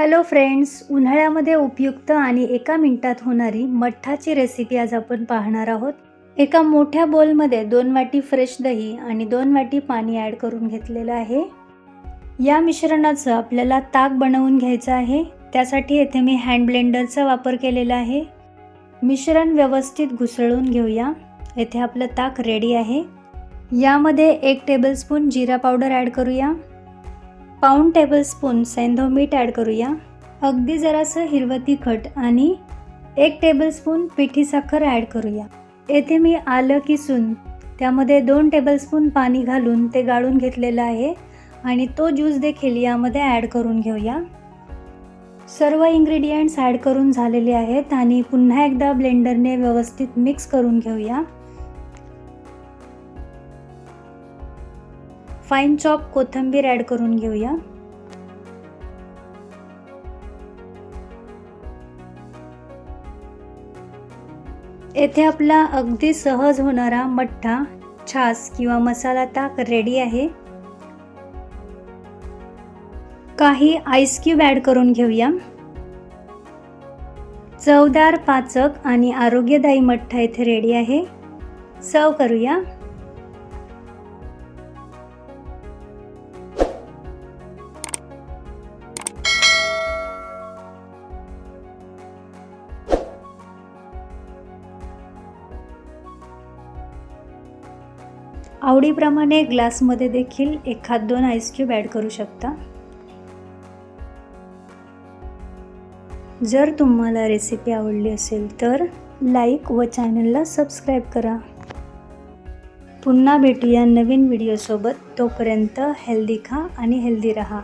Hello friends उन्हाळ्यामध्ये उपयुक्त आणि एका मिनिटात होणारी मठ्ठाची रेसिपी आज आपण पाहणार आहोत. एका मोठ्या बोलमध्ये दोन वाटी फ्रेश दही आणि दोन वाटी पाणी ॲड करून घेतलेलं आहे. या मिश्रणाचं आपल्याला ताक बनवून घ्यायचं आहे. त्यासाठी येथे मी हँड ब्लेंडरचा वापर केलेला आहे. मिश्रण व्यवस्थित घुसळून घेऊया. येथे आपलं ताक रेडी आहे. यामध्ये एक टेबलस्पून जिरा पावडर ॲड करूया. पाऊण टेबलस्पून सैंधव मीठ ॲड करूया. अगदी जरासं हिरवं तिखट आणि एक टेबलस्पून पिठी साखर ॲड करूया. येथे मी आलं किसून त्यामध्ये दोन टेबलस्पून पाणी घालून ते गाळून घेतलेलं आहे आणि तो ज्यूस देखील यामध्ये ॲड करून घेऊया. सर्व इंग्रेडियंट्स ॲड करून झालेले आहेत आणि पुन्हा एकदा ब्लेंडरने व्यवस्थित मिक्स करून घेऊया. फाईन चॉप कोथिंबीर ॲड करून घेऊया. येथे आपला अगदी सहज होणारा मठ्ठा छास किंवा मसाला ताक रेडी आहे. काही आईस क्यूब ॲड करून घेऊया. चवदार पाचक आणि आरोग्यदायी मठ्ठा इथे रेडी आहे. सर्व करूया. आवडीप्रमाणे ग्लासमध्ये देखील एखाद दोन आईसक्यूब ॲड करू शकता. जर तुम्हाला रेसिपी आवडली असेल तर लाईक व चॅनलला सबस्क्राईब करा. पुन्हा भेटूया नवीन व्हिडिओसोबत तोपर्यंत हेल्दी खा आणि हेल्दी रहा.